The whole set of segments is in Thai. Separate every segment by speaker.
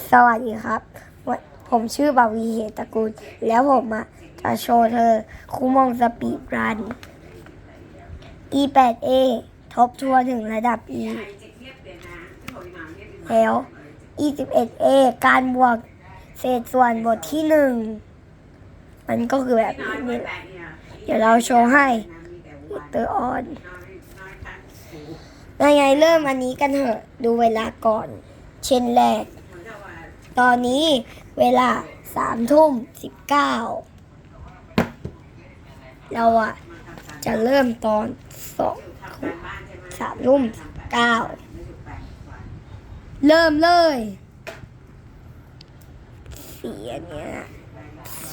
Speaker 1: สวัสดีครับ ผมชื่อ บาวีเหตตะกูล แล้วผมอะจะโชว์เธอคูมองสปีดรัน E8A ทบทวถึงระดับ E แล้ว E11A การบวกเศษส่วนบทที่หนึ่ง มันก็คือแบบนี้เดี๋ยวเราโชว์ให้เตอร์ออนยังไงเริ่มอันนี้กันเถอะ ดูเวลาก่อน เช่นแรก ตอนนี้เวลาสามทุ่มสิบเก้าเราอะจะเริ่มตอนสองสามทุ่มสิบเก้าเริ่มเลยสี่เนี้ย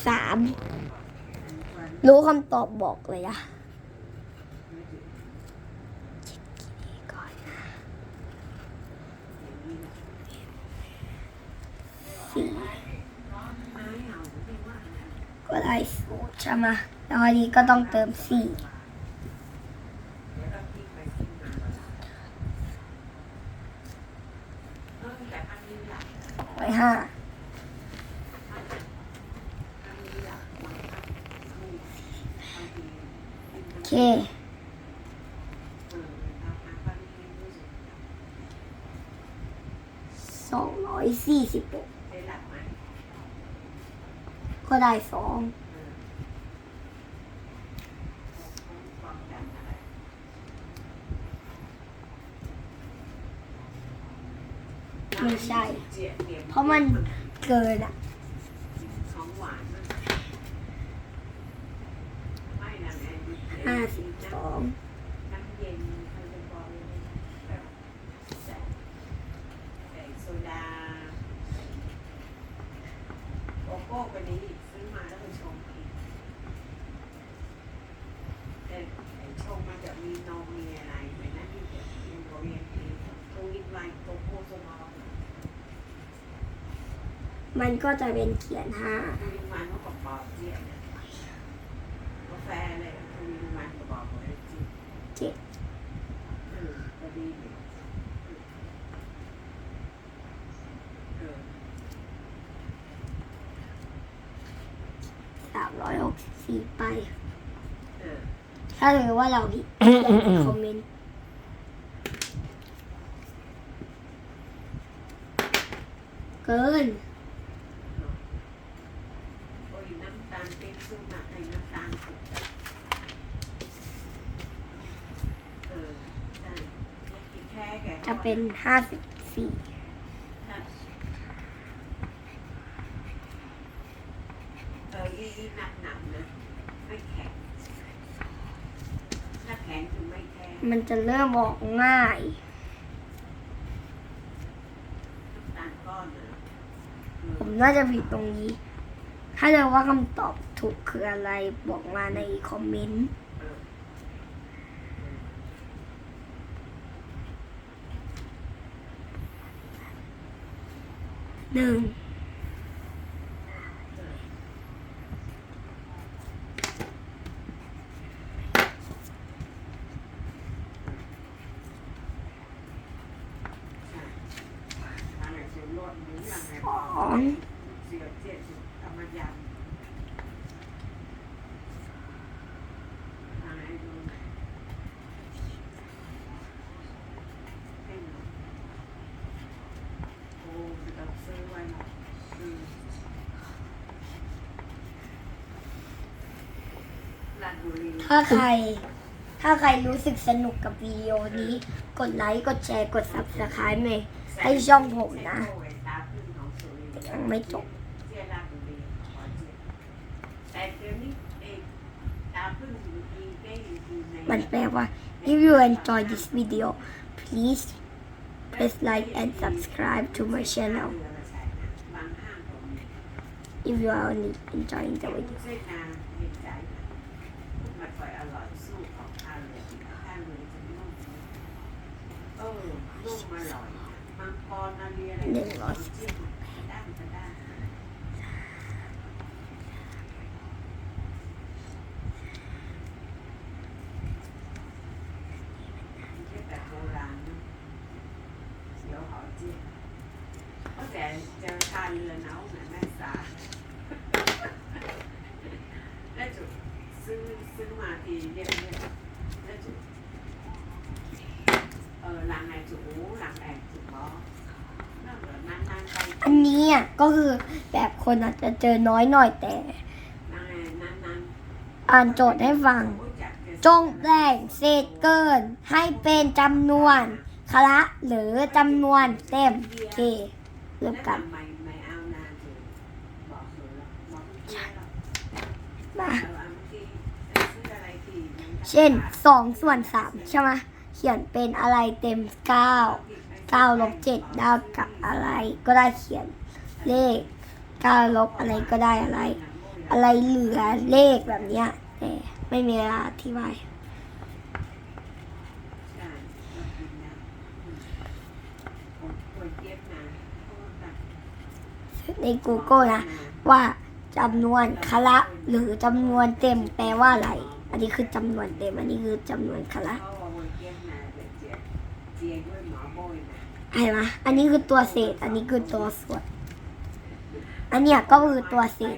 Speaker 1: สามรู้คำตอบบอกเลยอะเช็คคีย์ก่อนนะ สี่ก็ได้สูใช่ไหมแล้วอันนี้ก็ต้องเติมสี่ไว้ห้าโอเคสองร้อยสี่สิบเอ็ด ก็ได้สองไม่ใช่ เพราะมันเกินอะ ห้าสิบสอง
Speaker 2: น้ำเย็นคาร์บอนแบบโซดาโกโก้ไปนี้ซื้อมาแล้วไปชงอีกแต่ไอ้ชงมันจะมีนมมีอะไรเหมือนนั้นที่จะมีโรเรียนทีตรงนี้ไลน์โกโก้โซดา
Speaker 1: มันก็จะเป็นเขียนห้า
Speaker 2: มีมันก็กระป๋องเจี๊ยบเนี่ยกาแฟอะไรมีมันกระป๋องอะไรจี
Speaker 1: เจ็ด
Speaker 2: เออก็ดีอยู่เออ
Speaker 1: สามร้อยหกสิบสี่ไป ถ้าถือว่าเราผิดคอมเมนต์เกิน
Speaker 2: โอ้ยน้ำตาลเป็นสูงมากเลยน้ำตาลสุดเออใช่กินแค่แก
Speaker 1: จะเป็นห้าสิบสี่
Speaker 2: เออยี่ยี่หนักหนักๆนะไม่แข็งถ้าแข็งคือไม่แข็ง
Speaker 1: มันจะเริ่มออกง่าย
Speaker 2: น้ำตาลก้อนนะเอ
Speaker 1: ผ
Speaker 2: อ
Speaker 1: มน่าจะผิดตรงนี้ ถ้าเกิดว่าคำตอบถูกคืออะไรบอกมาในคอมเมนต์
Speaker 2: เออ
Speaker 1: หนึ่ง
Speaker 2: ใช่ทางไหนเสียรวดหรือยังไง
Speaker 1: สอง
Speaker 2: เสียเจ็ดธรรมยำทางไหนดูให้หน่อยโอ้จะต้องซื้อไว้หน่อยอืมลาดบุรี
Speaker 1: ถ้าใคร ถ้าใครรู้สึกสนุกกับวิดีโอนี้ กดไลค์ กดแชร์ กด subscribe ให้ให้ช่องผมนะยังไม่จบ
Speaker 2: แต่เดี๋ยวนี้เองตาพึ่งอยู่ดีใกล้อยู่ใน
Speaker 1: มันแปลว่า if you enjoy this video please press like and subscribe to my channel if you are only enjoying the video
Speaker 2: อร่อยสู้ของทานเลยทานเลยจะนุ่มเออนุ่มอร่อยมังกรนาเรียอะไร
Speaker 1: หนึ่งร้อย
Speaker 2: เจียมด้านกระด้านเรียกแบบโบราณนะเสียวหอเจียมแต่จะ อทานเรือเนาไหนแม่สาแล้วจุซื้อซื้อมาทีเรียกเรียกแล้วจุเออ หลังไหนจุหลังแอบจุบอนั่นเหรอนานๆไป
Speaker 1: อันนี้อะก็คือแบบคนอาจจะเจอน้อยหน่อยแต่
Speaker 2: นานๆนาน
Speaker 1: อ่านโจทย์ให้ฟัง
Speaker 2: ๆ
Speaker 1: จงแบ่งเศษเกินให้เป็นจำนวนคละหรือจำนวนเต็มโอเคเริ่มกัน
Speaker 2: ไม่ไม่เอานานจุบอกเธอแล้วบอกเมื่อกี้แล้ว
Speaker 1: มา
Speaker 2: เอาอันเมื่อกี้ซื้ออะไรทีมันก็
Speaker 1: เช่นสองส่วนสามใช่ไหมเขียนเป็นอะไรเต็มเก้าเก้าลบเจ็ดได้กับอะไร ก็ได้เขียนเลขเก้าลบอะไรก็ได้อะไร อะไรเหลือเลขแบบเนี้ยแต่ไม่มีเวลาอธิบาย
Speaker 2: ใช่เรายเจ็บนะเพราะว่าแบ
Speaker 1: ใน Google นะ ว่าจำนวนคละหรือจำนวนเต็มแปลว่าอะไร อันนี้คือจำนวนเต็ม อันนี้คือจำนวนคละ
Speaker 2: เห็น
Speaker 1: ไหมอันนี้คือตัวเศษ อันนี้คือตัวส่วน อันเนี้ยก็คือตัวเศษ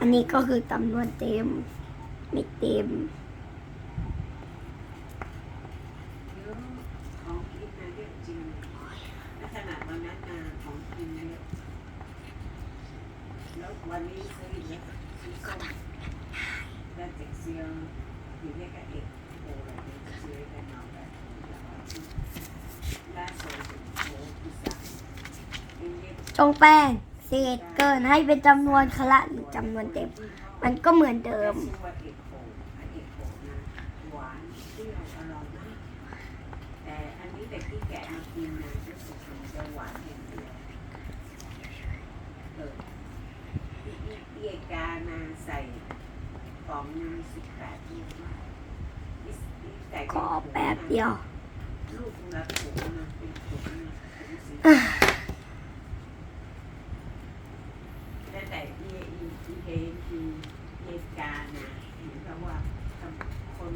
Speaker 2: อั
Speaker 1: นนี้ก็คือจำนวนเต็ม ไม่เต็ม
Speaker 2: เยอะของกินนะเยอะจริงและขนาดวันนั้นนะของกินเยอะแล้ วันนี้ซื้ออีกแล้วซื้อส้มแล้วเจ็กเซียวอยู่ในกระเอกโอ้อะไรเนี่ยซื้อกันเอาแบบล่าสุดโอ้พิซซ่า
Speaker 1: จงแป้งเศษเกินให้เป็นจำนวนคละหรือจำนวนเต็ม มันก็เหมือนเดิม
Speaker 2: ชื่อันนี้แต่อันนี้เด็กที่แกะมากินนะรู้สึกมันจะหวานเดียวเออพี่พี่เอ กานะใส่กล่องหนึงสิบแปดลูกมากนี่นี่ใส่เป็น
Speaker 1: ขอแป๊บเดียว
Speaker 2: ลูกละถุงนะเป็นถุงนะถุงสีแล้วแต่อีอีอีเฮอีเหตุการณ์นะเหมือนกับว่าทำคน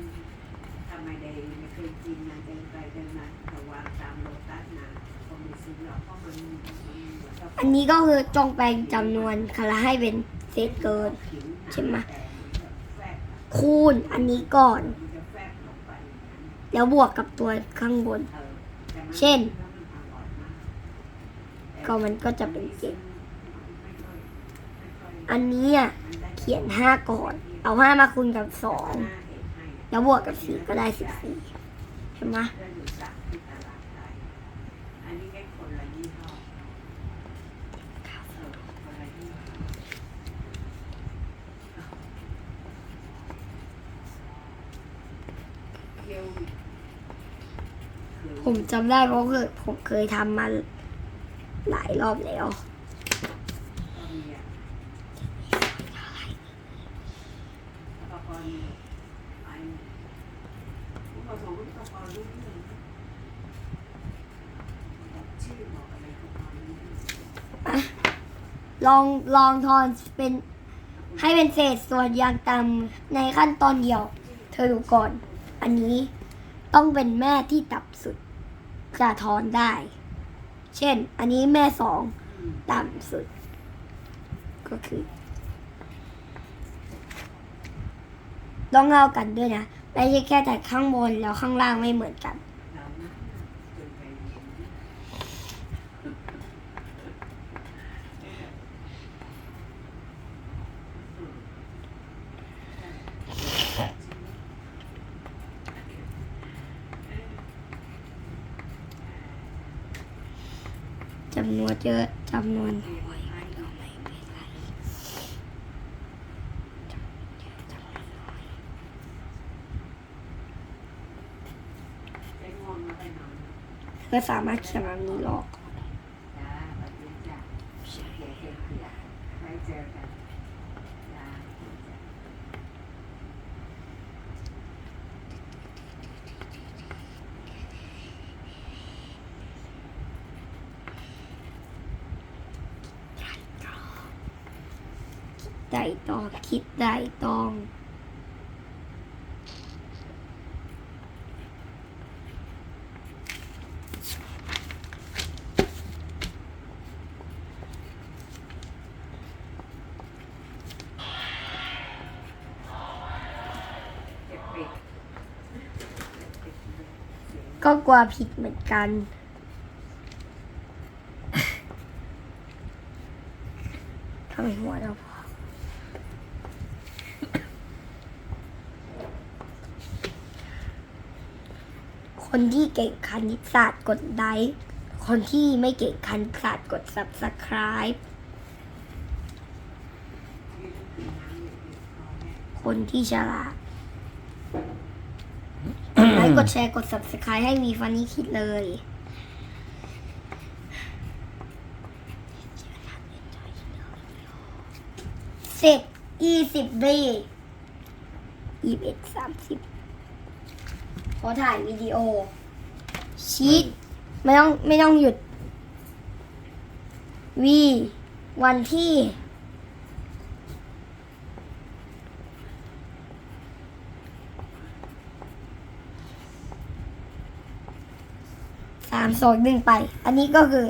Speaker 2: ทำไมได้ไม่เคยกินนะเดินไปเดินมาแต่ว่าตามโลตัสนะก็ไม่ซื้อหรอกเพราะมันมันเหมือนกับ
Speaker 1: อันนี้ก็คือจงแปลงจำนวนคละให้เป็น เศษเกินใช่ไหมคูณอันนี้ก่อน
Speaker 2: แล้
Speaker 1: วบวกกับตัวข้างบน
Speaker 2: เช่
Speaker 1: น
Speaker 2: ก็
Speaker 1: มันก็จะเป็นเจ็ด
Speaker 2: อั
Speaker 1: นนี้อะเขียนห้าก่อน เอาห้ามาคูณกับสองแล้วบวกกับสี่ก็ได้สิบสี่ใช่ไหม
Speaker 2: เพื่อนอยู่สั่งที่ตลาดไทยอันนี้ได้คนละยี่ห้อเออคนละยี่ห้อเกี๊ยวคือ
Speaker 1: ผม จำได้เพราะคือผมเคยทำมาหลายรอบแล้ว
Speaker 2: อลอง
Speaker 1: ลองทอนเป็นให้เป็นเศษส่วนยางต่ำในขั้นตอนเดียว เธอดูก่อน อันนี้ต้องเป็นแม่ที่ต่ำสุด จะทอนได้ เช่น อันนี้แม่สองต่ำสุด ก็คือต้องเท่ากันด้วยนะไม่ใช่แค่แต่ข้างบนแล้วข้างล่างไม่เหมือนกัน
Speaker 2: เรานะจนไปเรียนนะอืม
Speaker 1: จำนวนเยอะจำนวนน้อยก็ไม่เป็นไร
Speaker 2: ได้ง่วงแล้วไปนอน
Speaker 1: ก็สามารถเขียนแบบนี้หรอก
Speaker 2: จ้าสวัสดีจ้าเดี๋ยวเจอกันไว้เจอกันจ้าจ้า
Speaker 1: ได้ตองคิดไตรตอง
Speaker 2: เจ็บปิด
Speaker 1: ก็กลัวผิดเหมือนกัน ทำไมหัวเราพอคนที่เก่งคณิตศาสตร์กดไลค์คนที่ไม่เก่งคณิตศาสตร์กด subscribe คนที่ฉลาดไล ค์กดแชร์กด subscribe ให้มีฟันนี่คิดเลยเสร็จยี่สิบวิยี่สิบเอ็ดสามสิบขอถ่ายวิดีโอ ชีตไม่ต้องไม่ต้องหยุดวีวันที่ามสองหนึ่งไป อันนี้ก็คือ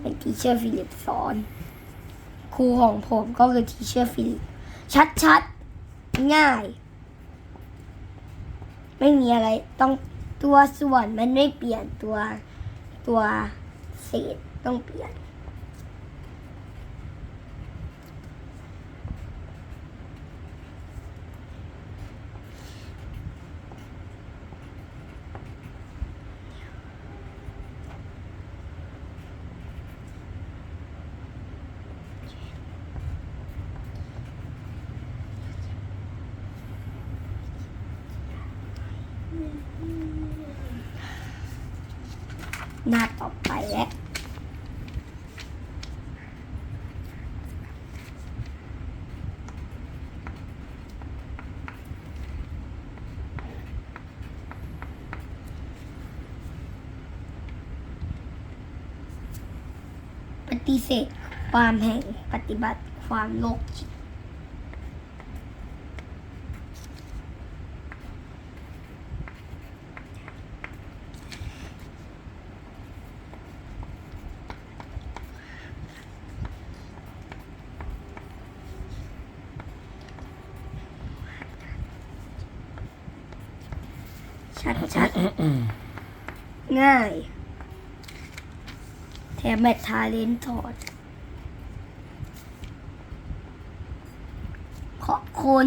Speaker 1: เป็นทีเชอร์ฟิลิปสอน ครูของผมก็คือทีเชอร์ฟิลิป ชัดๆง่าย ไม่มีอะไรต้องตัวส่วนมันไม่เปลี่ยนตัวตัวเศษต้องเปลี่ยน หน้าต่อไปแล้ว ป ฏิเสธความแห่งปฏิบัติความโลกจิตชัดชัดๆง่าย แถมแบตทาเลนถอด ขอบคุณ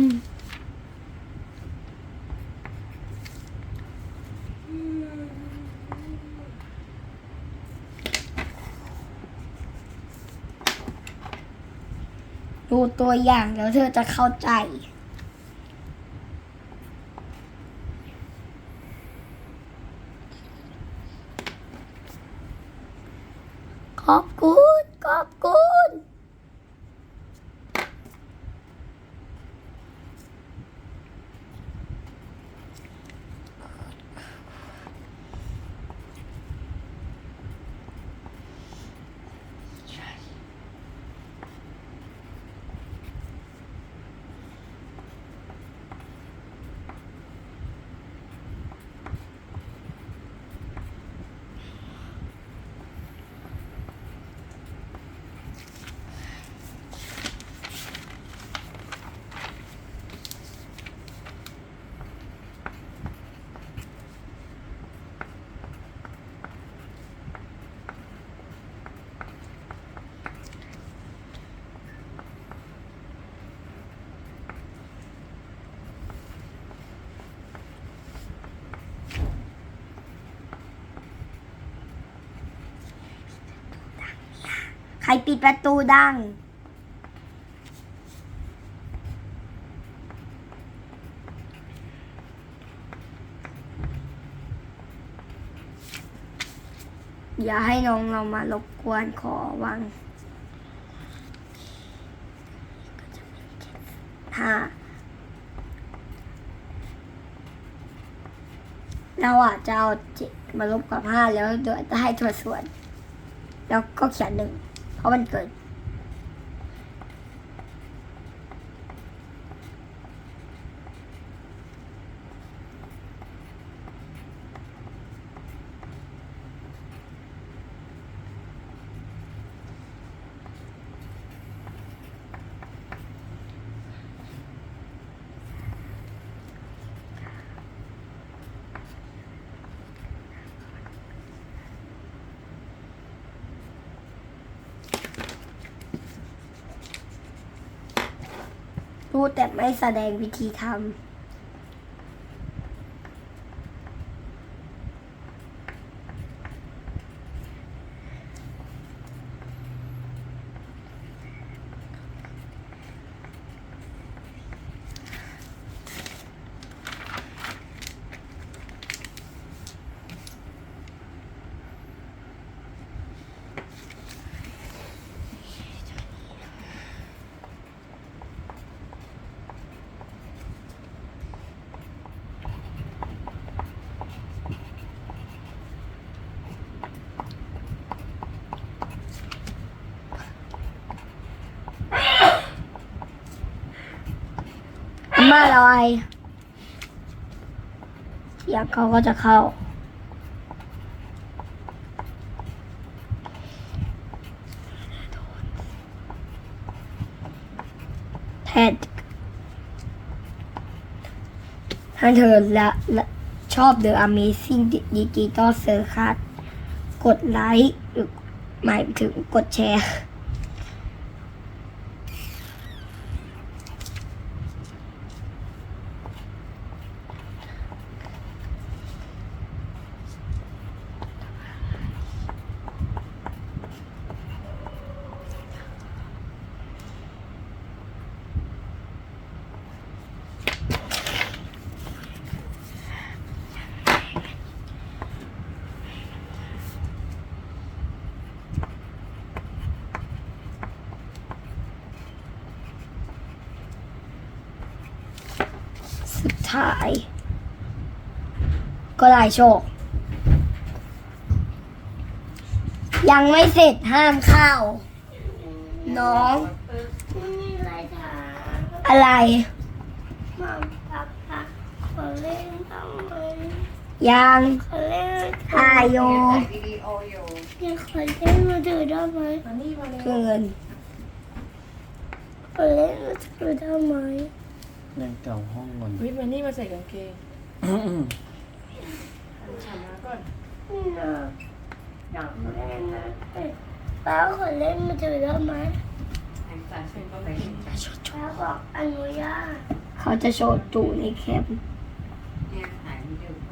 Speaker 1: ดูตัวอย่างแล้วเธอจะเข้าใจ ขอบคุณ ขอบคุณ ใค รปิดประตูดัง อย่าให้น้องเรามารบกวนขอวางห้าเราอะจะเอาเจ็ดมาลบกับห้าแล้วเดี๋ยวจะให้ตัวส่วน แล้วก็เขียนหนึ่ง เรู้แต่ไม่แสดงวิธีทำ อามาอะไรเสียงเขาก็จะเข้า แทนถ้าเธอละละชอบ The Amazing Digital Circus กดไลค์หรือหมายถึงกดแชร์ สุดท้าย ก็ได้โชค ยังไม่เสร็จห้ามเข้า น้อง
Speaker 3: มีอะไรถาม
Speaker 1: อะไร
Speaker 3: มัมปับปับขอเล่นต้องเลย
Speaker 1: ยัง
Speaker 3: ขอเล่น
Speaker 1: ถ่ายโย
Speaker 2: ถ่ายวิดีโออยู่
Speaker 3: อยากขอเล่นมือถือได้ไหม
Speaker 2: มานี่มาเลย
Speaker 1: เกิน
Speaker 3: ขอเล่นมือถือได้ไหม
Speaker 4: เล่นเก่าห้องก่อน
Speaker 5: วิมานี่มาใส่กางเกงฉามาก่อน
Speaker 3: นี่นะอยากเล่นนะป้าขอเล่นมือถือได้ไหม
Speaker 2: แข่งสารเป็นก็เลย
Speaker 3: ป้าบอกอนุญาต
Speaker 1: เขาจะโชว์จูในแคป
Speaker 2: เนี่ยถ่ายวิดีโอ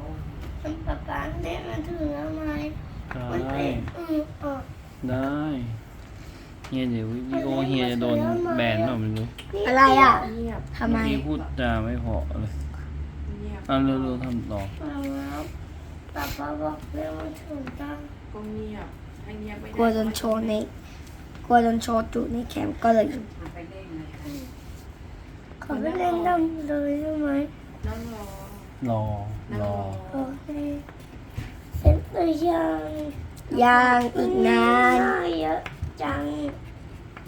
Speaker 3: มันป้าป้าเล่นมือถือได้ไหมมัน
Speaker 4: ได้
Speaker 3: เป็นอืมอะ
Speaker 4: ได้ เฮียเดี๋ยววิดีโอเฮียจะโดนแบนหรอไม่รู้
Speaker 1: อะไรอะ
Speaker 5: เงียบ
Speaker 1: ทำไม
Speaker 4: เมื่อกี้พูดจาไม่พอเลย
Speaker 5: เงียบ
Speaker 4: อะเร็วๆทำต่อ
Speaker 3: ป้าป้าป้าบอกเล่นมือถือได้
Speaker 5: ก็เงียบให้เงียบไม่ได้
Speaker 1: กลัวโดนโชว์ในกลัวโดนโชว์จูในแคมก็เลย
Speaker 2: มาไปเล่นเลย
Speaker 3: ขอไปเล่นได้เลยได้ไหม
Speaker 5: นั่งรอ
Speaker 4: รอ
Speaker 5: นั่ง
Speaker 4: ร
Speaker 5: ร
Speaker 4: อ
Speaker 5: อ
Speaker 3: โอเคเสร็จหรือยัง
Speaker 1: ยังอีกนาน
Speaker 3: เยอะ จัง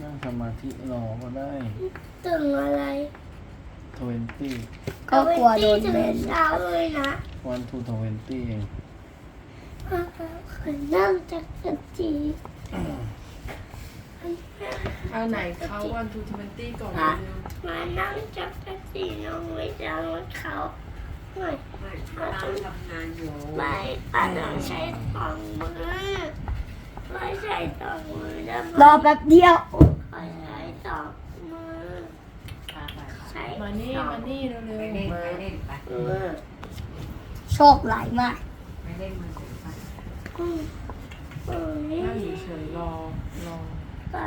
Speaker 4: นั่งสมาธิรอก็ได้
Speaker 3: ตึงอะไร
Speaker 4: ทเวนตี้
Speaker 1: ก็กลัวโดน
Speaker 3: ถึ
Speaker 1: แบ
Speaker 3: ง
Speaker 1: น
Speaker 3: เช้าเลยนะ
Speaker 4: วันทูทเวนตี้เอง
Speaker 3: ขอนั่งจักรจี
Speaker 5: เอาไหนเขาวันทูทเวนตี้ก่อน
Speaker 3: มา
Speaker 5: เร็ว
Speaker 3: มานั่งจักรจีน้องไม่จังเขาไม่
Speaker 2: ไม่ป้าทำงานอยู่
Speaker 3: ไม่ป้าต้องใช้สองมือ ไม่ใช้สองมือได้ไหม
Speaker 1: รอแป๊บเดียว
Speaker 3: ขอใช้สองมือ
Speaker 2: ป้าไป
Speaker 3: ใช้
Speaker 5: มานี่ มานี่เร็ว
Speaker 2: ไปเล่น
Speaker 5: ๆ
Speaker 2: ไป
Speaker 5: มา
Speaker 2: เล่นไป
Speaker 3: มือ
Speaker 1: โชคหลายมาก
Speaker 2: ไปเล่นมือถือไป
Speaker 3: อืมอืม
Speaker 5: นั่งอยู่เฉยรอรอ
Speaker 3: ป้า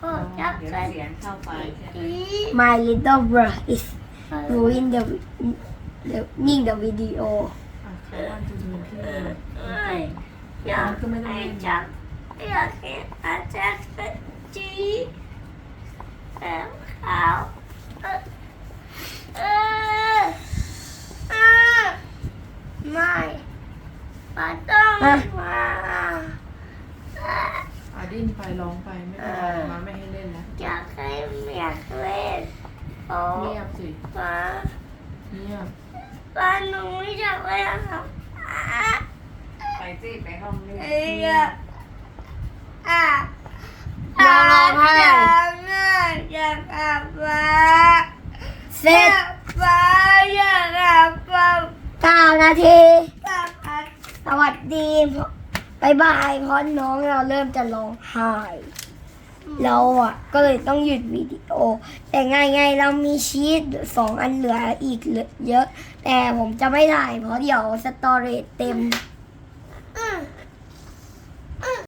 Speaker 3: โอ้จัก
Speaker 2: เดี๋ยว
Speaker 3: ร
Speaker 2: เสียงเข้าไปใช่ไหม
Speaker 3: จี
Speaker 1: My little brother is ruin the the นิ่ง the video
Speaker 5: อะเขาวันทูทเวนตี้
Speaker 3: ไม่ อยากให้จักอยากเห็นอาจารย์จีแล้วเขาเออเออเออไม่ต้องมา
Speaker 5: อะดิ้นไปร้องไปไม่เป็นไรมาไม่ให้เล่นแล้ว
Speaker 3: อยากให้อยากเล่นโอ้
Speaker 5: เงียบสิ
Speaker 3: ป้า
Speaker 5: เงียบ
Speaker 3: ป้าหนูไม่อยากเล่นครับอะ
Speaker 2: สิไปห้องเล่น
Speaker 3: เอ้ยอะอะ
Speaker 1: อย่าร้องไห้
Speaker 3: อยากกลับมา
Speaker 1: เสร็จ
Speaker 3: ป้าอยากกลับมา
Speaker 1: 9นาที
Speaker 3: ป้าป้า
Speaker 1: สวัสดีบายบายเพราะน้องเราเริ่มจะร้องไห้เราอะ ก็เลยต้องหยุดวิดีโอ แต่ไงไงๆเรามีชีตสองอันเหลืออีกเหลือเยอะ แต่ผมจะไม่ถ่ายเพราะเดี๋ยวสตอเรจเต็ม